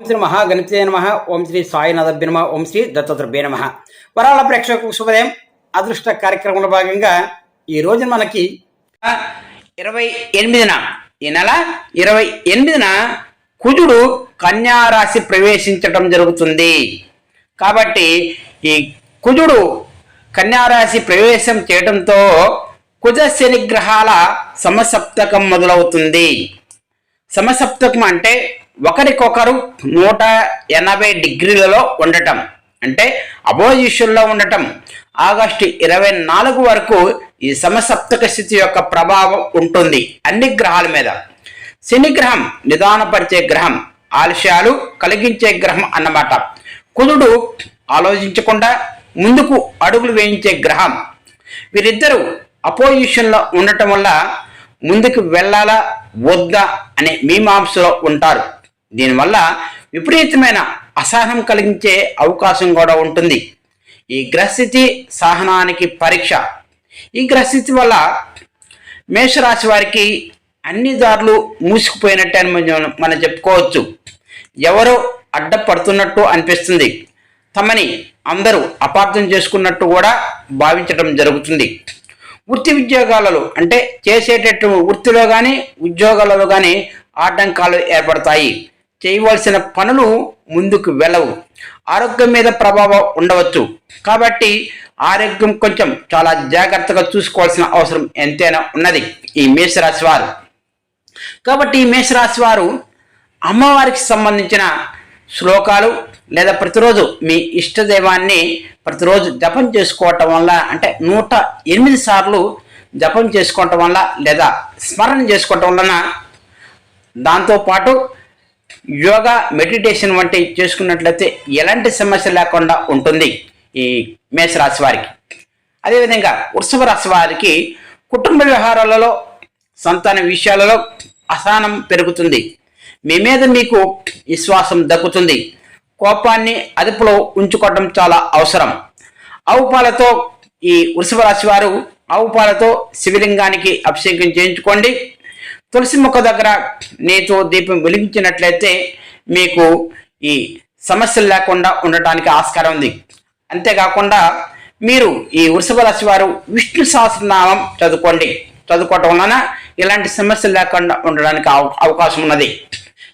ఓం శ్రీ మహాగణితే నమ ఓం శ్రీ సాయినాథభ్య నమ ఓం శ్రీ దత్తద్రభ్య నమ. వరాల ప్రేక్షకులకు శుభోదయం. అదృష్ట కార్యక్రమంలో భాగంగా ఈ రోజు మనకి ఇరవై ఎనిమిదిన ఈ నెల ఇరవై ఎనిమిదిన కుజుడు కన్యారాశి ప్రవేశించటం జరుగుతుంది. కాబట్టి ఈ కుజుడు కన్యారాశి ప్రవేశం చేయడంతో కుజ శనిగ్రహాల సమసప్తకం మొదలవుతుంది. సమసప్తకం అంటే ఒకరికొకరు నూట ఎనభై డిగ్రీలలో ఉండటం అంటే అపోజిషన్లో ఉండటం. ఆగస్టు ఇరవై నాలుగు వరకు ఈ సమసప్తక స్థితి యొక్క ప్రభావం ఉంటుంది అన్ని గ్రహాల మీద. శని గ్రహం నిదానపరిచే గ్రహం ఆలస్యాలు కలిగించే గ్రహం అన్నమాట. కుదుడు ఆలోచించకుండా ముందుకు అడుగులు వేయించే గ్రహం. వీరిద్దరూ అపోజిషన్లో ఉండటం వల్ల ముందుకు వెళ్ళాలా వద్దా అనే మీమాంసలో ఉంటారు. దీనివల్ల విపరీతమైన అసహనం కలిగించే అవకాశం కూడా ఉంటుంది. ఈ గ్రహస్థితి సహనానికి పరీక్ష. ఈ గ్రహస్థితి వల్ల మేషరాశి వారికి అన్ని దారులు మూసుకుపోయినట్టే అని మనం- మనం చెప్పుకోవచ్చు. ఎవరో అడ్డపడుతున్నట్టు అనిపిస్తుంది. తమని అందరూ అపార్థం చేసుకున్నట్టు కూడా భావించడం జరుగుతుంది. వృత్తి ఉద్యోగాలలో అంటే చేసేటట్టు వృత్తిలో కానీ ఉద్యోగాలలో కానీ ఆటంకాలు ఏర్పడతాయి. చేయవలసిన పనులు ముందుకు వెళ్ళవు. ఆరోగ్యం మీద ప్రభావం ఉండవచ్చు. కాబట్టి ఆరోగ్యం కొంచెం చాలా జాగ్రత్తగా చూసుకోవాల్సిన అవసరం ఎంతైనా ఉన్నది. ఈ మేషరాశి వారు. కాబట్టి ఈ మేషరాశి వారు అమ్మవారికి సంబంధించిన శ్లోకాలు లేదా ప్రతిరోజు మీ ఇష్టదైవాన్ని ప్రతిరోజు జపం చేసుకోవటం వల్ల అంటే నూట ఎనిమిది సార్లు జపం చేసుకోవటం వల్ల లేదా స్మరణ చేసుకోవటం వలన దాంతోపాటు యోగా మెడిటేషన్ వంటి చేసుకున్నట్లయితే ఎలాంటి సమస్య లేకుండా ఉంటుంది ఈ మేషరాశి వారికి. అదేవిధంగా వృషభ రాశి వారికి కుటుంబ వ్యవహారాలలో సంతాన విషయాలలో అసహనం పెరుగుతుంది. మీ మీద మీకు విశ్వాసం దక్కుతుంది. కోపాన్ని అదుపులో ఉంచుకోవడం చాలా అవసరం. ఆవు పాలతో ఈ వృషభ రాశి వారు ఆవు పాలతో శివలింగానికి అభిషేకం చేయించుకోండి. తులసి మొక్క దగ్గర నేతో దీపం వెలిగించినట్లయితే మీకు ఈ సమస్యలు లేకుండా ఉండటానికి ఆస్కారం ఉంది. అంతేకాకుండా మీరు ఈ వృషభ రాశి వారు విష్ణు సహస్రనామం చదువుకోండి. చదువుకోవటం వలన ఇలాంటి సమస్యలు లేకుండా ఉండడానికి అవ- అవకాశం ఉన్నది.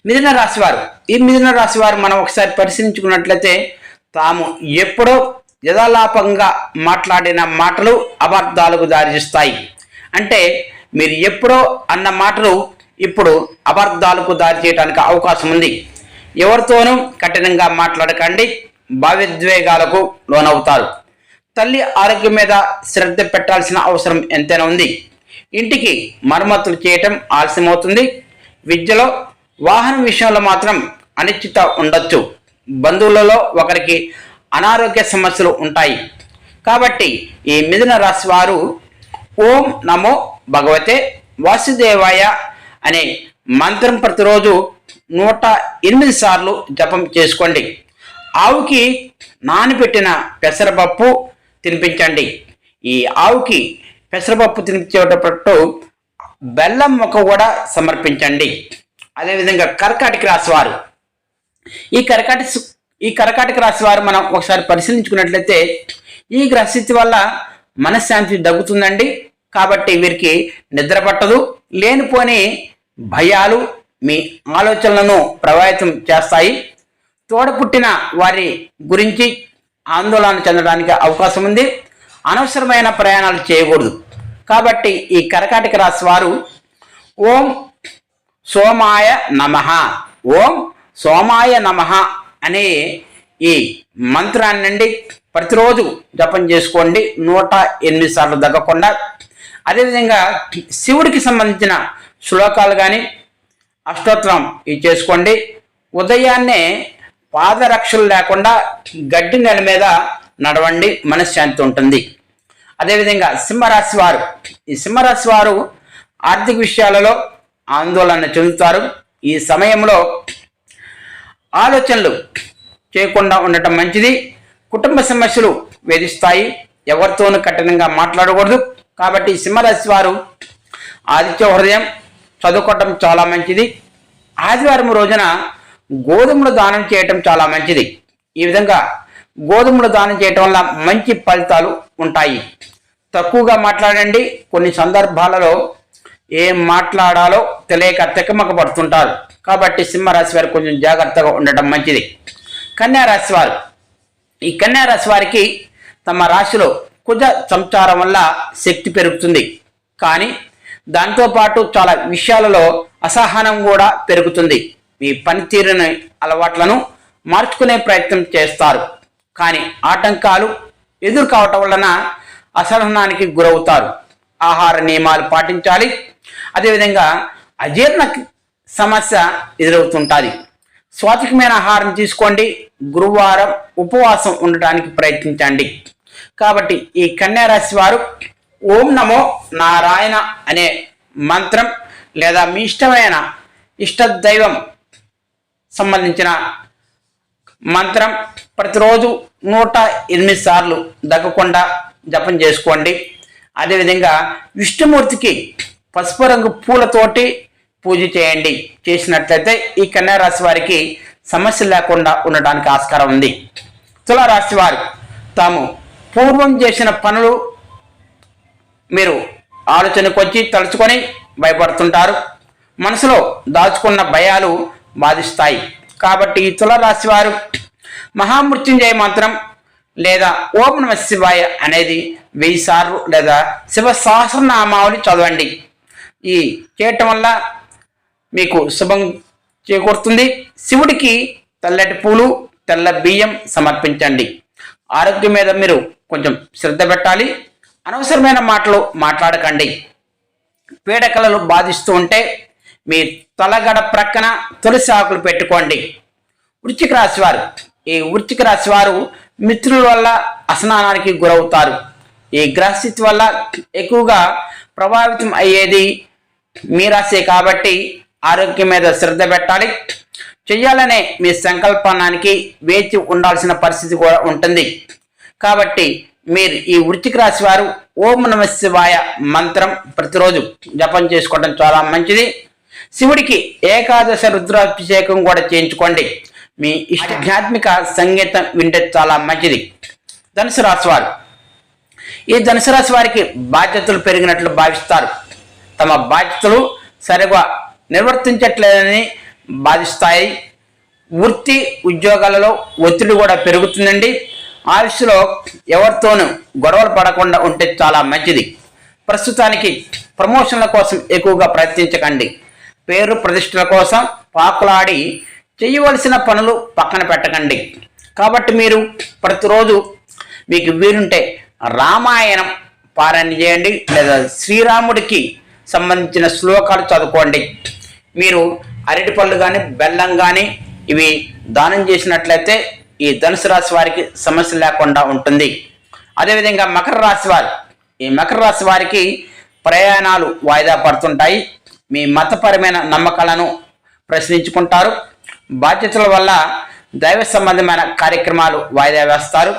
మిథున రాశి వారు ఈ మిథున రాశి వారు మనం ఒకసారి పరిశీలించుకున్నట్లయితే తాము ఎప్పుడో యథాలాపంగా మాట్లాడిన మాటలు అబద్ధాలకు దారితీస్తాయి. అంటే మీరు ఎప్పుడో అన్న మాటలు ఇప్పుడు అబద్ధాలకు దారి చేయడానికి అవకాశం ఉంది. ఎవరితోనూ కఠినంగా మాట్లాడకండి. భావోద్వేగాలకు లోనవుతారు. తల్లి ఆరోగ్యం మీద శ్రద్ధ పెట్టాల్సిన అవసరం ఎంతైనా ఉంది. ఇంటికి మరమ్మతులు చేయటం ఆలస్యమవుతుంది. విద్యలో వాహనం విషయంలో మాత్రం అనిశ్చిత ఉండొచ్చు. బంధువులలో ఒకరికి అనారోగ్య సమస్యలు ఉంటాయి. కాబట్టి ఈ మిథున రాశి వారు ఓం నమో భగవతే వాసుదేవాయ అనే మంత్రం ప్రతిరోజు నూట ఎనిమిది సార్లు జపం చేసుకోండి. ఆవుకి నానబెట్టిన పెసరపప్పు తినిపించండి. ఈ ఆవుకి పెసరపప్పు తినిపించేటప్పుడు బెల్లం మొక్క కూడా సమర్పించండి. అదేవిధంగా కర్కాటక రాశి వారు. ఈ కర్కాటి ఈ కర్కాటక రాశి వారు మనం ఒకసారి పరిశీలించుకున్నట్లయితే ఈ గ్రహస్థితి వల్ల మనశ్శాంతి దగ్గుతుందండి కాబట్టి వీరికి నిద్ర పట్టదు లేనిపోని భయాలు మీ ఆలోచనలను ప్రభావితం చేస్తాయి. తోడపుట్టిన వారి గురించి ఆందోళన చెందడానికి అవకాశం ఉంది. అనవసరమైన ప్రయాణాలు చేయకూడదు. కాబట్టి ఈ కరకాటిక రాశి వారు ఓం సోమాయ నమ ఓం సోమాయ నమ అనే ఈ మంత్రాన్ని నుండి ప్రతిరోజు జపం చేసుకోండి. నూట ఎనిమిది సార్లు తగ్గకుండా అదేవిధంగా శివుడికి సంబంధించిన శ్లోకాలు కానీ అష్టోత్తరం ఇది చేసుకోండి. ఉదయాన్నే పాదరక్షలు లేకుండా గడ్డి నెల మీద నడవండి మనశ్శాంతి ఉంటుంది. అదేవిధంగా సింహరాశి వారు ఈ సింహరాశి వారు ఆర్థిక విషయాలలో ఆందోళన చెందుతారు. ఈ సమయంలో ఆలోచనలు చేయకుండా ఉండటం మంచిది. కుటుంబ సమస్యలు వేధిస్తాయి. ఎవరితోనూ కఠినంగా మాట్లాడకూడదు. కాబట్టి సింహరాశి వారు ఆదిత్య హృదయం చదువుకోవటం చాలా మంచిది. ఆదివారం రోజున గోధుమలు దానం చేయటం చాలా మంచిది. ఈ విధంగా గోధుమలు దానం చేయటం వల్ల మంచి ఫలితాలు ఉంటాయి. తక్కువగా మాట్లాడండి. కొన్ని సందర్భాలలో ఏం మాట్లాడాలో తెలియక తెకమక పడుతుంటారు కాబట్టి సింహరాశి వారు కొంచెం జాగ్రత్తగా ఉండటం మంచిది. కన్యా రాశి వారు. ఈ కన్యా రాశి వారికి తమ రాశిలో కుజ సంచారం వల్ల శక్తి పెరుగుతుంది. కానీ దాంతోపాటు చాలా విషయాలలో అసహనం కూడా పెరుగుతుంది. మీ పనితీరుని అలవాట్లను మార్చుకునే ప్రయత్నం చేస్తారు. కానీ ఆటంకాలు ఎదురు కావటం వలన అసహనానికి గురవుతారు. ఆహార నియమాలు పాటించాలి. అదేవిధంగా అజీర్ణ సమస్య ఎదురవుతుంటుంది. స్వాతికమైన ఆహారం తీసుకోండి. గురువారం ఉపవాసం ఉండటానికి ప్రయత్నించండి. కాబట్టి ఈ కన్యా రాశి వారు ఓం నమో నారాయణ అనే మంత్రం లేదా మీ ఇష్టమైన ఇష్ట దైవం సంబంధించిన మంత్రం ప్రతిరోజు నూట ఎనిమిది సార్లు దగ్గకుండా జపం చేసుకోండి. అదేవిధంగా విష్ణుమూర్తికి పసుపు రంగు పూలతోటి పూజ చేయండి. చేసినట్లయితే ఈ కన్యా రాశి వారికి సమస్య లేకుండా ఉండడానికి ఆస్కారం ఉంది. తులారాశి వారు తాము పూర్వం చేసిన పనులు మీరు ఆలోచనకు వచ్చి తలుచుకొని భయపడుతుంటారు. మనసులో దాచుకున్న భయాలు బాధిస్తాయి. కాబట్టి ఈ తులరాశి వారు మహామృత్యుంజయ మంత్రం లేదా ఓం నమ శివాయ అనేది వెయ్యి సార్లు లేదా శివ సహస్రనామావళి చదవండి. ఈ చేయటం వల్ల మీకు శుభం చేకూరుతుంది. శివుడికి తెల్లటి పూలు తెల్ల బియ్యం సమర్పించండి. ఆరోగ్యం మీద మీరు కొంచెం శ్రద్ధ పెట్టాలి. అనవసరమైన మాటలు మాట్లాడకండి. పీడకలలు బాధిస్తూ ఉంటే మీ తలగడ ప్రక్కన తులసి ఆకులు పెట్టుకోండి. వృచ్చిక రాశి వారు ఈ వృచ్చిక రాశి వారు మిత్రుల వల్ల అసనానానికి గురవుతారు. ఈ గ్రహస్థితి వల్ల ఎక్కువగా ప్రభావితం అయ్యేది మీ రాశే కాబట్టి ఆరోగ్యం మీద శ్రద్ధ పెట్టాలి. చెయ్యాలనే మీ సంకల్పానికి వేచి ఉండాల్సిన పరిస్థితి కూడా ఉంటుంది. కాబట్టి మీరు ఈ వృత్తికి రాశి వారు ఓం నమ శివాయ మంత్రం ప్రతిరోజు జపం చేసుకోవడం చాలా మంచిది. శివుడికి ఏకాదశ రుద్రాభిషేకం కూడా చేయించుకోండి. మీ ఆధ్యాత్మిక సంగీతం వింటే చాలా మంచిది. ధనుసు రాశి వారు ఈ ధనుసు రాశి వారికి బాధ్యతలు పెరిగినట్లు భావిస్తారు. తమ బాధ్యతలు సరిగా నిర్వర్తించట్లేదని బాధిస్తాయి వృత్తి ఉద్యోగాలలో ఒత్తిడి కూడా పెరుగుతుందండి. ఆయుష్లో ఎవరితోనూ గొడవలు పడకుండా ఉంటే చాలా మంచిది. ప్రస్తుతానికి ప్రమోషన్ల కోసం ఎక్కువగా ప్రయత్నించకండి. పేరు ప్రతిష్టల కోసం పాకులాడి చేయవలసిన పనులు పక్కన పెట్టకండి. కాబట్టి మీరు ప్రతిరోజు మీకు వీలుంటే రామాయణం పారాయణ చేయండి లేదా శ్రీరాముడికి సంబంధించిన శ్లోకాలు చదువుకోండి. మీరు అరటిపళ్ళు కానీ బెల్లం కానీ ఇవి దానం చేసినట్లయితే ఈ ధనుసు రాశి వారికి సమస్య లేకుండా ఉంటుంది. అదేవిధంగా మకర రాశి వారు ఈ మకర రాశి వారికి ప్రయాణాలు వాయిదా పడుతుంటాయి. మీ మతపరమైన నమ్మకాలను ప్రశ్నించుకుంటారు. బాధ్యతల వల్ల దైవ సంబంధమైన కార్యక్రమాలు వాయిదా వేస్తారు.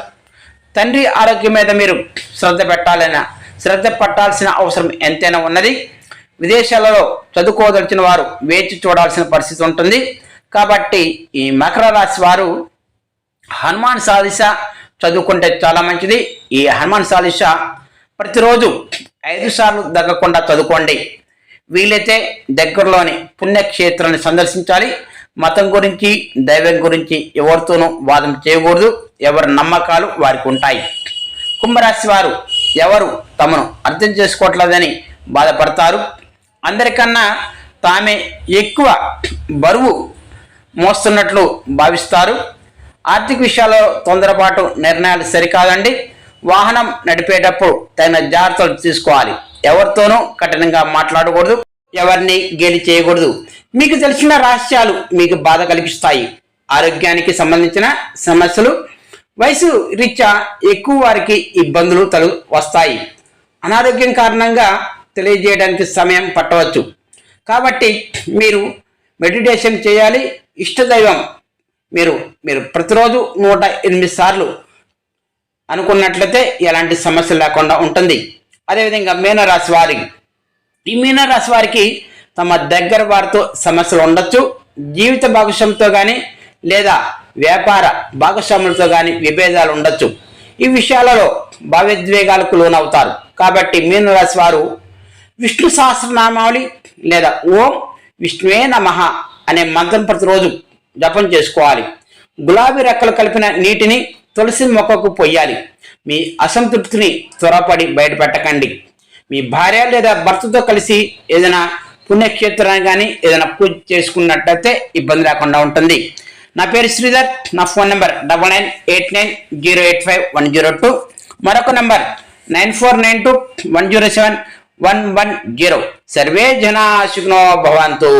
తండ్రి ఆరోగ్యం మీద మీరు శ్రద్ధ పెట్టాలన్న శ్రద్ధ పట్టాల్సిన అవసరం ఎంతైనా ఉన్నది. విదేశాలలో చదువుకోదలిచిన వారు వేచి చూడాల్సిన పరిస్థితి ఉంటుంది. కాబట్టి ఈ మకర రాశి వారు హనుమాన్ సాలిస చదువుకుంటే చాలా మంచిది. ఈ హనుమాన్ సాలిస ప్రతిరోజు ఐదు సార్లు దగ్గకుండా చదువుకోండి. వీలైతే దగ్గరలోని పుణ్యక్షేత్రాన్ని సందర్శించాలి. మతం గురించి దైవం గురించి ఎవరితోనూ వాదం చేయకూడదు. ఎవరి నమ్మకాలు వారికి ఉంటాయి. కుంభరాశి వారు ఎవరు తమను అర్థం చేసుకోవట్లేదని బాధపడతారు. అందరికన్నా తామే ఎక్కువ బరువు మోస్తున్నట్లు భావిస్తారు. ఆర్థిక విషయాల్లో తొందరపాటు నిర్ణయాలు సరికాదండి. వాహనం నడిపేటప్పుడు తగిన జాగ్రత్తలు తీసుకోవాలి. ఎవరితోనూ కఠినంగా మాట్లాడకూడదు. ఎవరిని గేలి చేయకూడదు. మీకు తెలిసిన రహస్యాలు మీకు బాధ కలిగిస్తాయి. ఆరోగ్యానికి సంబంధించిన సమస్యలు వయసు రీత్యా ఎక్కువ వారికి ఇబ్బందులు తలు వస్తాయి. అనారోగ్యం కారణంగా తెలియజేయడానికి సమయం పట్టవచ్చు. కాబట్టి మీరు మెడిటేషన్ చేయాలి. ఇష్టదైవం మీరు మీరు ప్రతిరోజు నూట ఎనిమిది సార్లు అనుకున్నట్లయితే ఎలాంటి సమస్య లేకుండా ఉంటుంది. అదేవిధంగా మీనరాశి వారి ఈ మీనరాశి వారికి తమ దగ్గర వారితో సమస్యలు ఉండొచ్చు. జీవిత భాగస్వామితో కానీ లేదా వ్యాపార భాగస్వాములతో కానీ విభేదాలు ఉండొచ్చు. ఈ విషయాలలో భావోద్వేగాలకు లోనవుతారు. కాబట్టి మీనరాశి వారు విష్ణు సహస్రనామావళి లేదా ఓం విష్ణువే నమ అనే మంత్రం ప్రతిరోజు జపం చేసుకోవాలి. గులాబీ రెక్కలు కలిపిన నీటిని తులసి మొక్కకు పొయ్యాలి. మీ అసంతృప్తిని త్వరపడి బయటపెట్టకండి. మీ భార్య లేదా భర్తతో కలిసి ఏదైనా పుణ్యక్షేత్రాన్ని కానీ ఏదైనా పూజ చేసుకున్నట్లయితే ఇబ్బంది లేకుండా ఉంటుంది. నా పేరు శ్రీధర్ నా phone number double nine eight nine zero eight five one zero two. మరొక number nine four nine two one zero seven one one zero. Survey జనా సుఖినో భవంతు.